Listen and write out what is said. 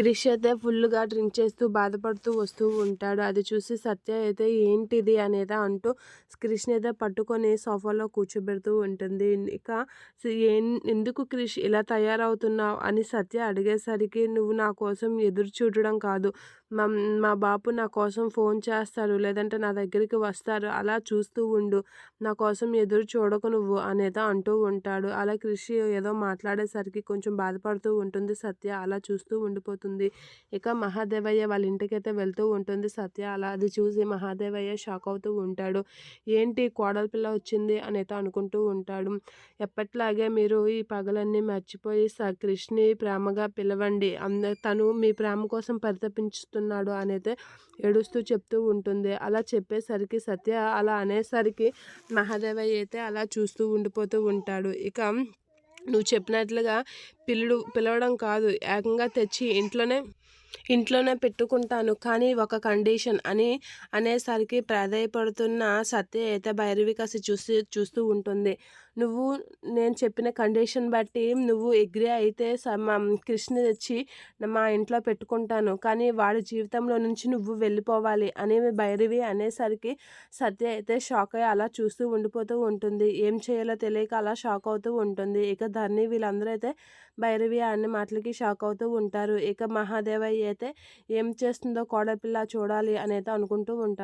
క్రిష్ అయితే ఫుల్గా డ్రింక్ చేస్తూ బాధపడుతూ వస్తూ ఉంటాడు. అది చూసి సత్య అయితే ఏంటిది అనేది అంటూ క్రిష్ని అయితే పట్టుకొని సోఫాలో కూర్చోబెడుతూ ఉంటుంది. ఇక ఏం ఎందుకు క్రిష్ ఇలా తయారవుతున్నావు అని సత్య అడిగేసరికి నువ్వు నా కోసం ఎదురు చూడడం కాదు. మా మా బాపు నా కోసం ఫోన్ చేస్తాడు లేదంటే నా దగ్గరికి వస్తారు అలా చూస్తూ ఉండు. నా కోసం ఎదురు చూడకు నువ్వు అనేదో అంటూ ఉంటాడు. అలా కృషి ఏదో మాట్లాడేసరికి కొంచెం బాధపడుతూ ఉంటుంది సత్య. అలా చూస్తూ ఉండిపోతుంది. ఇక మహాదేవయ్య వాళ్ళ ఇంటికైతే వెళ్తూ ఉంటుంది సత్య. అలా అది చూసి మహాదేవయ్య షాక్ అవుతూ ఉంటాడు. ఏంటి కోడల పిల్ల వచ్చింది అనేది అనుకుంటూ ఉంటాడు. ఎప్పట్లాగే మీరు ఈ పగలన్నీ మర్చిపోయి స కృష్ణి ప్రేమగా పిలవండి. అంద తను మీ ప్రేమ కోసం పరితపించుతున్నాడు అనేది ఏడుస్తూ చెప్తూ ఉంటుంది. అలా చెప్పేసరికి సత్య అలా అనేసరికి మహాదేవయ్య అయితే అలా చూస్తూ ఉండిపోతూ ఉంటాడు. ఇక నువ్వు చెప్పినట్లుగా పిలుడు పిలవడం కాదు. ఏకంగా తెచ్చి ఇంట్లోనే ఇంట్లోనే పెట్టుకుంటాను. కానీ ఒక కండిషన్ అని అనేసరికి ప్రాధాయపడుతున్న సత్య అయితే భైరవి కాసి చూసి చూస్తూ ఉంటుంది. నువ్వు నేను చెప్పిన కండిషన్ బట్టి నువ్వు ఎగ్రీ అయితే కృష్ణ తెచ్చి మా ఇంట్లో పెట్టుకుంటాను. కానీ వాడి జీవితంలో నుంచి నువ్వు వెళ్ళిపోవాలి అని భైరవి అనేసరికి సత్య అయితే షాక్ అయ్యి అలా చూస్తూ ఉండిపోతూ ఉంటుంది. ఏం చేయాలో తెలియక అలా షాక్ అవుతూ ఉంటుంది. ఇక ధర్ని వీళ్ళందరూ అయితే భైరవి అన్ని మాటలకి షాక్ అవుతూ ఉంటారు. ఇక మహాదేవయ్య అయితే ఏం చేస్తుందో కోడపిల్ల చూడాలి అనేది అనుకుంటూ ఉంటాడు.